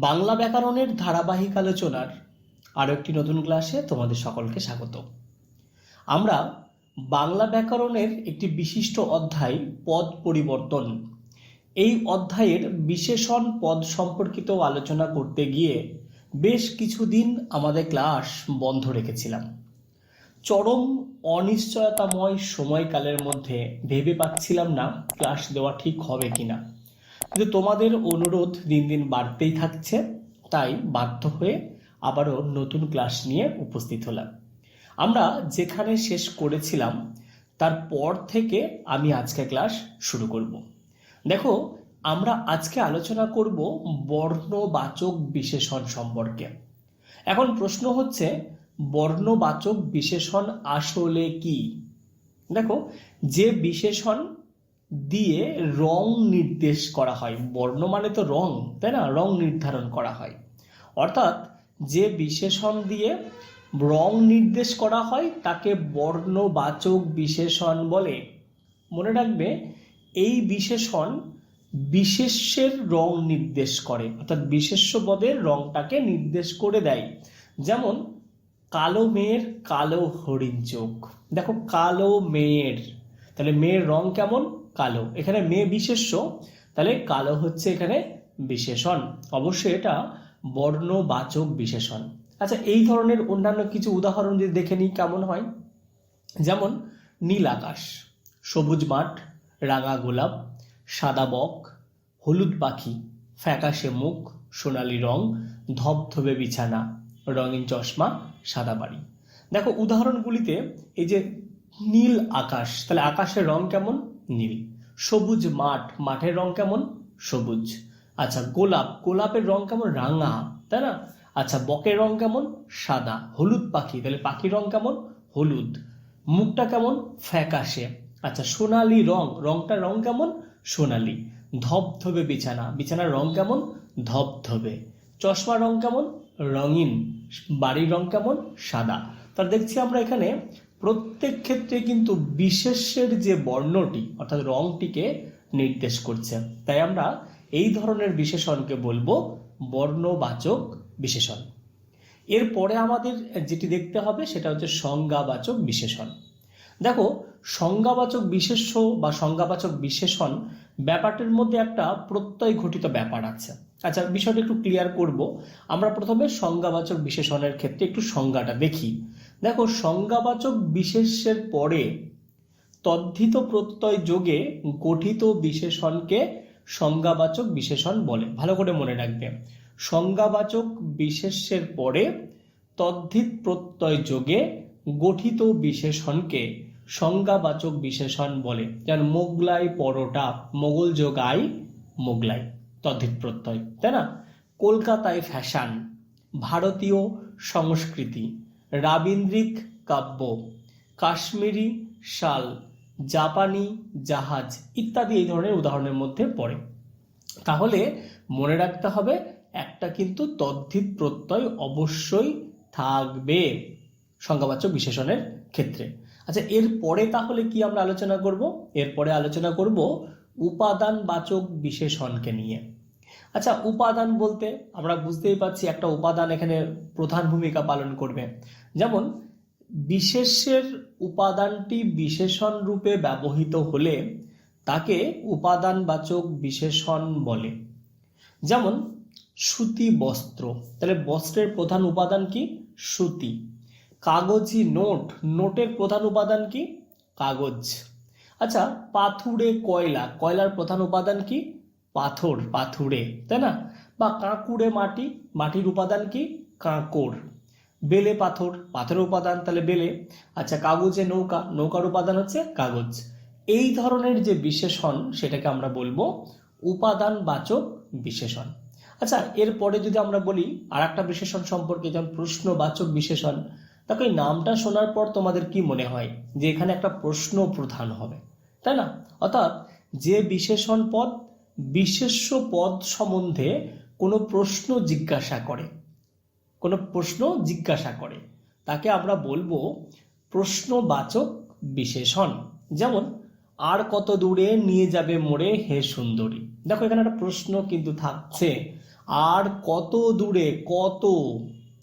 বাংলা ব্যাকরণের ধারাবাহিক আলোচনার আরও একটি নতুন ক্লাসে তোমাদের সকলকে স্বাগত। আমরা বাংলা ব্যাকরণের একটি বিশিষ্ট অধ্যায়, পদ পরিবর্তন, এই অধ্যায়ের বিশেষণ পদ সম্পর্কিত আলোচনা করতে গিয়ে বেশ কিছুদিন আমাদের ক্লাস বন্ধ রেখেছিলাম। চরম অনিশ্চয়তাময় সময়কালের মধ্যে ভেবে পাচ্ছিলাম না ক্লাস দেওয়া ঠিক হবে কিনা। কিন্তু তোমাদের অনুরোধ দিন দিন বাড়তেই থাকছে, তাই বাধ্য হয়ে আবারও নতুন ক্লাস নিয়ে উপস্থিত হলাম। আমরা যেখানে শেষ করেছিলাম তারপর থেকে আমি আজকে ক্লাস শুরু করব। দেখো, আমরা আজকে আলোচনা করব বর্ণবাচক বিশেষণ সম্পর্কে। এখন প্রশ্ন হচ্ছে, বর্ণবাচক বিশেষণ আসলে কি? দেখো, যে বিশেষণ দিয়ে রং নির্দেশ করা হয়। বর্ণ মানে তো রং, তাই না? রং নির্ধারণ করা হয়। অর্থাৎ যে বিশেষণ দিয়ে রং নির্দেশ করা হয়, তাকে বর্ণবাচক বিশেষণ বলে। মনে রাখবে, এই বিশেষণ বিশেষ্যের রং নির্দেশ করে। অর্থাৎ বিশেষ্য পদের রংটাকে নির্দেশ করে দেয়। যেমন, কালো মেয়ের কালো হরিণ চোখ। দেখো, কালো মেয়ের। তাহলে মেয়ের রং কেমন? কালো। এখানে মেয়ে বিশেষ্য, তাহলে কালো হচ্ছে এখানে বিশেষণ। অবশ্যই এটা বর্ণবাচক বিশেষণ। আচ্ছা এই ধরনের অন্যান্য কিছু উদাহরণ যদি দেখে নিই, কেমন হয়? যেমন, নীল আকাশ, সবুজ মাঠ, রাঙা গোলাপ, সাদা বক, হলুদ পাখি, ফ্যাকাশে মুখ, সোনালি রং, ধবধবে বিছানা, রঙিন চশমা, সাদা বাড়ি। দেখো, উদাহরণগুলিতে এই যে নীল আকাশ, তাহলে আকাশের রং কেমন? নীল সবুজ মাঠ, মাঠের রং কেমন? সবুজ। আচ্ছা গোলাপ, গোলাপের রং কেমন? রাঙা, তাই না? আচ্ছা বকের রং কেমন? সাদা। হলুদ পাখি, তাহলে পাখির রং কেমন? হলুদ। মুখটা কেমন? ফ্যাকাশে। আচ্ছা সোনালি রং, রংটার রং কেমন? সোনালি। ধবধবে বিছানা, বিছানার রং কেমন? ধবধবে। চশমার রং কেমন? রঙিন। বাড়ির রং কেমন? সাদা। তার দেখছি আমরা এখানে প্রত্যেক ক্ষেত্রে কিন্তু বিশেষের যে বর্ণটি, অর্থাৎ রংটিকে নির্দেশ করছে। তাই আমরা এই ধরনের বিশেষণকে বলব বর্ণবাচক বিশেষণ। এরপরে আমাদের যেটি দেখতে হবে, সেটা হচ্ছে সংজ্ঞাবাচক বিশেষণ। দেখো, সংজ্ঞাবাচক বিশেষ্য বা সংজ্ঞাবাচক বিশেষণ ব্যাপারটির মধ্যে একটা প্রত্যয় ঘটিত ব্যাপার আছে। আচ্ছা বিষয়টা একটু ক্লিয়ার করব। আমরা প্রথমে সংজ্ঞাবাচক বিশেষণের ক্ষেত্রে একটু সংজ্ঞাটা দেখি। দেখো, সংজ্ঞাবাচক বিশেষ্যের পরে তদ্ধিত প্রত্যয় যোগে গঠিত বিশেষণকে সংজ্ঞাবাচক বিশেষণ বলে। ভালো করে মনে রাখবে। সংজ্ঞাবাচক বিশেষ্যের পরে তদ্ধিত প্রত্যয় যোগে গঠিত বিশেষণকে সংজ্ঞাবাচক বিশেষণ বলে। যেমন, মোগলাই পরোটা, মোগল যোগ আই, মোগলাই, তদ্ধিত প্রত্যয়, তাই না? কলকাতায় ফ্যাশন ভারতীয় সংস্কৃতি। রাবীন্দ্রিক কাব্য, কাশ্মীরি শাল, জাপানি জাহাজ ইত্যাদি এই ধরনের উদাহরণের মধ্যে পড়ে। তাহলে মনে রাখতে হবে, একটা কিন্তু তদ্ধিত প্রত্যয় অবশ্যই থাকবে সংজ্ঞাবাচক বিশেষণের ক্ষেত্রে। আচ্ছা এরপরে তাহলে কি আমরা আলোচনা করব? এরপরে আলোচনা করব উপাদানবাচক বিশেষণকে নিয়ে। আচ্ছা উপাদান বলতে আমরা বুঝতেই পারছি একটা উপাদান এখানে প্রধান ভূমিকা পালন করবে। যেমন, বিশেষের উপাদানটি বিশেষণ রূপে ব্যবহৃত হলে তাকে উপাদানবাচক বিশেষণ বলে। যেমন, সুতি বস্ত্র। তাহলে বস্ত্রের প্রধান উপাদান কি? সুতি। কাগজি নোট। নোটের প্রধান উপাদান কি? কাগজ। আচ্ছা পাথুরে কয়লা। কয়লার প্রধান উপাদান কি? পাথর, পাথুরে, তাই না? বা কাঁকুড়ে মাটি, মাটির উপাদান কি? কাঁকড়। বেলে পাথর, পাথরের উপাদান তাহলে বেলে। আচ্ছা কাগজে নৌকা, নৌকার উপাদান হচ্ছে কাগজ। এই ধরনের যে বিশেষণ, সেটাকে আমরা বলব উপাদানবাচক বিশেষণ। আচ্ছা এরপরে যদি আমরা বলি আর একটা বিশেষণ সম্পর্কে, যেমন প্রশ্নবাচক বিশেষণ, তাকে নামটা শোনার পর তোমাদের কি মনে হয়? যে এখানে একটা প্রশ্ন প্রধান হবে, তাই না? অর্থাৎ যে বিশেষণ পদ বিশেষ্য পদ সম্বন্ধে কোনো প্রশ্ন জিজ্ঞাসা করে। কোনো প্রশ্ন জিজ্ঞাসা করে। তাকে আমরা বলব প্রশ্নবাচক বিশেষণ। যেমন, আর কত দূরে নিয়ে যাবে মোড়ে হে সুন্দরী। দেখো, এখানে একটা প্রশ্ন কিন্তু থাকছে। আর কত দূরে, কত?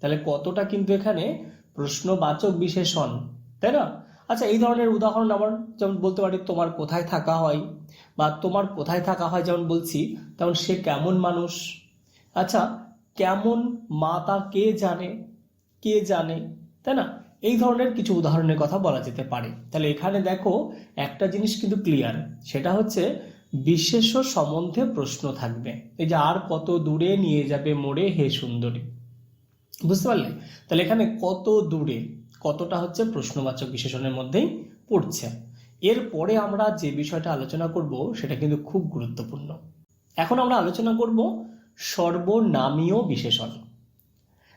তাহলে কতটা কিন্তু এখানে প্রশ্নবাচক বিশেষণ, তাই না? আচ্ছা এই ধরনের উদাহরণ আমার যেমন বলতে পারি, তোমার কোথায় থাকা হয় বা তোমার কোথায় থাকা হয় যেমন বলছি, তেমন সে কেমন মানুষ? আচ্ছা কেমন মা তা কে জানে? কে জানে? তাই না? এই ধরনের কিছু উদাহরণের কথা বলা যেতে পারে। তাহলে এখানে দেখো, একটা জিনিস কিন্তু ক্লিয়ার সেটা হচ্ছে বিশেষ্য সম্বন্ধে প্রশ্ন থাকবে। এই যে, আর কত দূরে নিয়ে যাবে মোড়ে হে সুন্দরী? বুঝতে পারলে? তাহলে এখানে কত দূরে? কতটা হচ্ছে প্রশ্নবাচক বিশেষণের মধ্যেই পড়ছে। এরপরে আমরা যে বিষয়টা আলোচনা করব, সেটা কিন্তু খুব গুরুত্বপূর্ণ। এখন আমরা আলোচনা করব সর্বনামীয় বিশেষণ।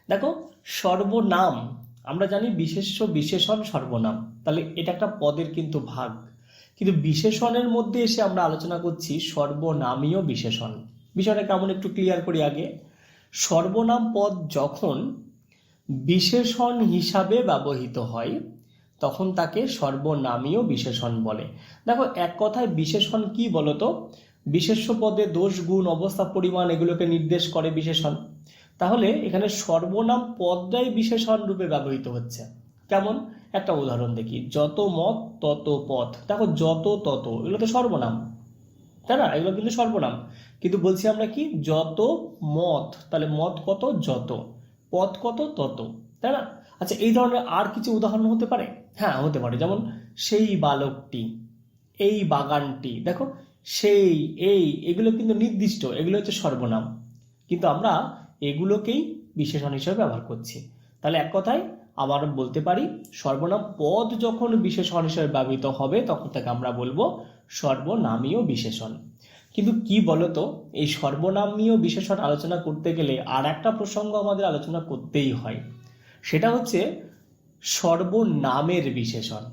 দেখো, সর্বনাম, আমরা জানি বিশেষ্য বিশেষণ সর্বনাম। তাহলে এটা একটা পদের কিন্তু ভাগ। কিন্তু বিশেষণের মধ্যে এসে আমরা আলোচনা করছি সর্বনামীয় বিশেষণ। বিষয়টা কেমন একটু ক্লিয়ার করি আগে। সর্বনাম পদ যখন বিশেষণ হিসাবে ব্যবহৃত হয়, তখন তাকে সর্বনামীয় বিশেষণ বলে। দেখো, এক কথায় বিশেষণ কি বলতো? বিশেষ্য পদে দোষ, গুণ, অবস্থা, পরিমাণ এগুলোকে নির্দেশ করে বিশেষণ। তাহলে এখানে সর্বনাম পদটাই বিশেষণ রূপে ব্যবহৃত হচ্ছে। কেমন? একটা উদাহরণ দেখি। যত মত, তত পথ। দেখো, যত, তত, এগুলো তো সর্বনাম। তাই না? এগুলো কিন্তু সর্বনাম। কিন্তু বলছি আমরা কি? যত মত, তাহলে মত কত? যত। পথ কত? তত। তাই না? আচ্ছা এই ধরনের আর কিছু উদাহরণ হতে পারে? হ্যাঁ হতে পারে। যেমন সেই বালকটি, এই বাগানটি, দেখো, সেই, এই, এগুলো কিন্তু নির্দিষ্ট, এগুলো হচ্ছে সর্বনাম। কিন্তু আমরা এগুলোকেই বিশেষণ হিসেবে ব্যবহার করছি। তাহলে এক কথায় আবার বলতে পারি, সর্বনাম পদ যখন বিশেষণ হিসেবে ব্যবহৃত হবে, তখন তাকে আমরা বলব সর্বনামীয় বিশেষণ। কিন্তু কি বলতো, এই সর্বনামীয় বিশেষণ আলোচনা করতে গেলে আর একটা প্রসঙ্গ আমাদের আলোচনা করতেই হয়। সেটা হচ্ছে সর্বনামের বিশেষণ।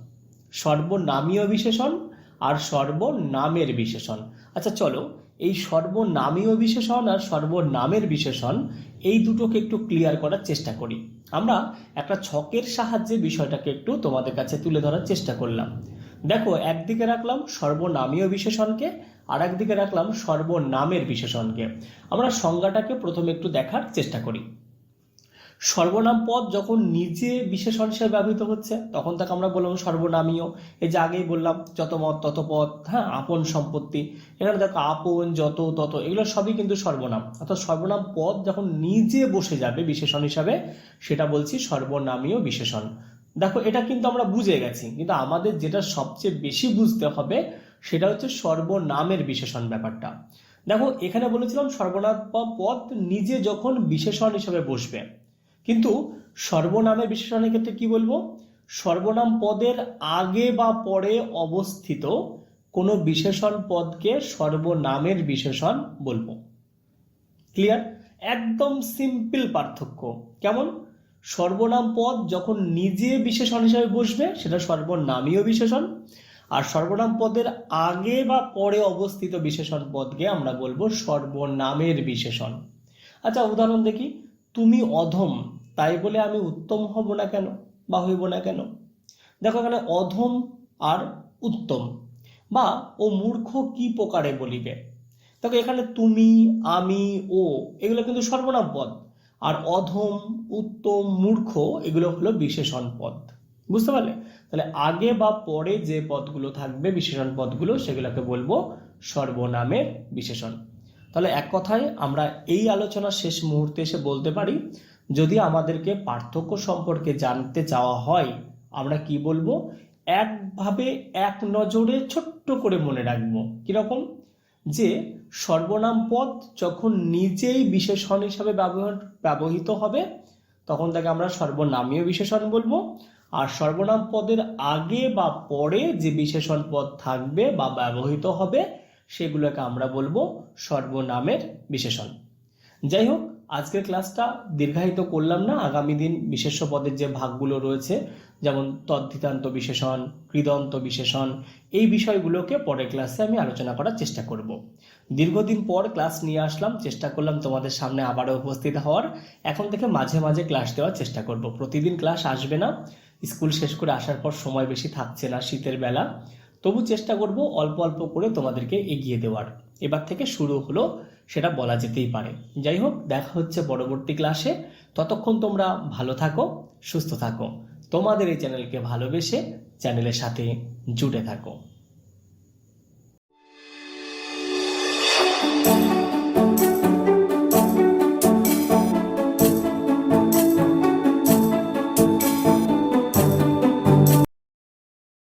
সর্বনামীয় বিশেষণ আর সর্বনামের বিশেষণ। আচ্ছা চলো, এই সর্বনামীয় বিশেষণ আর সর্বনামের বিশেষণ এই দুটোকে একটু ক্লিয়ার করার চেষ্টা করি। আমরা একটা ছকের সাহায্যে বিষয়টাকে একটু তোমাদের কাছে তুলে ধরার চেষ্টা করলাম। দেখো, একদিকে রাখলাম সর্বনামীয় বিশেষণকে আর একদিকে রাখলাম সর্বনামের বিশেষণকে। আমরা সংজ্ঞাটাকে প্রথমে একটু দেখার চেষ্টা করি। সর্বনাম পদ যখন নিজে বিশেষণ হিসেবে ব্যবহৃত হচ্ছে, তখন তাকে আমরা বললাম সর্বনামীয়। এই যে আগেই বললাম যত মত তত পদ হ্যাঁ আপন সম্পত্তি। এখানে দেখো আপন, যত, তত, এগুলো সবই কিন্তু সর্বনাম। অর্থাৎ সর্বনাম পদ যখন নিজে বসে যাবে বিশেষণ হিসাবে, সেটা বলছি সর্বনামীয় বিশেষণ। দেখো, এটা কিন্তু আমরা বুঝে গেছি। কিন্তু আমাদের যেটা সবচেয়ে বেশি বুঝতে হবে সেটা হচ্ছে সর্বনামের বিশেষণ ব্যাপারটা। দেখো, এখানে বলেছিলাম সর্বনাম পদ নিজে যখন বিশেষণ হিসেবে বসবে। কিন্তু সর্বনামের বিশেষণের ক্ষেত্রে কি বলব? সর্বনাম পদের আগে বা পরে অবস্থিত কোনো বিশেষণ পদকে সর্বনামের বিশেষণ বলব। ক্লিয়ার একদম সিম্পল পার্থক্য। কেমন? সর্বনাম পদ যখন নিজে বিশেষণ হিসাবে বসবে, সেটা সর্বনামীয় বিশেষণ। আর সর্বনাম পদের আগে বা পরে অবস্থিত বিশেষণ পদকে আমরা বলব সর্বনামের বিশেষণ। আচ্ছা উদাহরণ দেখি। তুমি অধম, তাই বলে আমি উত্তম হব না কেন বা হইব না কেন? দেখো এখানে অধম আর উত্তম। বা, ও মূর্খ কি প্রকারে বলিবে? দেখো এখানে তুমি, আমি, ও, এগুলো কিন্তু সর্বনাম পদ। আর অধম, উত্তম, মূর্খ, এগুলো হলো বিশেষণ পদ। বুঝতে পারলে? তাহলে আগে বা পরে যে পদগুলো থাকবে, বিশেষণ পদগুলো, সেগুলোকে বলব সর্বনামের বিশেষণ। তাহলে এক কথায় আমরা এই আলোচনার শেষ মুহূর্তে এসে বলতে পারি, যদি আমাদেরকে পার্থক্য সম্পর্কে জানতে চাওয়া হয়, আমরা কি বলব? একভাবে এক নজরে ছোট্ট করে মনে রাখব। কীরকম? যে সর্বনাম পদ যখন নিজেই বিশেষণ হিসাবে ব্যবহার, ব্যবহৃত হবে, তখন তাকে আমরা সর্বনামীয় বিশেষণ বলব। আর সর্বনাম পদের আগে বা পরে যে বিশেষণ পদ থাকবে বা ব্যবহৃত হবে, সেগুলোকে আমরা বলব সর্বনামের বিশেষণ। যাই হোক, আজকের ক্লাসটা দীর্ঘায়িত করলাম না। আগামী দিন বিশেষ্য পদের যে ভাগগুলো রয়েছে, যেমন তদ্ধিতান্ত বিশেষণ, কৃদন্ত বিশেষণ, এই বিষয়গুলোকে পরের ক্লাসে আমি আলোচনা করার চেষ্টা করব। দীর্ঘদিন পর ক্লাস নিয়ে আসলাম, চেষ্টা করলাম তোমাদের সামনে আবারও উপস্থিত হওয়ার। এখন থেকে মাঝে মাঝে ক্লাস দেওয়ার চেষ্টা করব। প্রতিদিন ক্লাস আসবে না। স্কুল শেষ করে আসার পর সময় বেশি থাকছে না শীতের বেলা। তবু চেষ্টা করব অল্প অল্প করে তোমাদেরকে এগিয়ে দেওয়ার। এবার থেকে শুরু হলো, সেটা বলা যেতেই পারে। যাই হোক, দেখা হচ্ছে পরবর্তী ক্লাসে ততক্ষণ তোমরা ভালো থাকো, সুস্থ থাকো। তোমাদের এই চ্যানেলকে ভালোবেসে চ্যানেলের সাথে জুড়ে থাকো।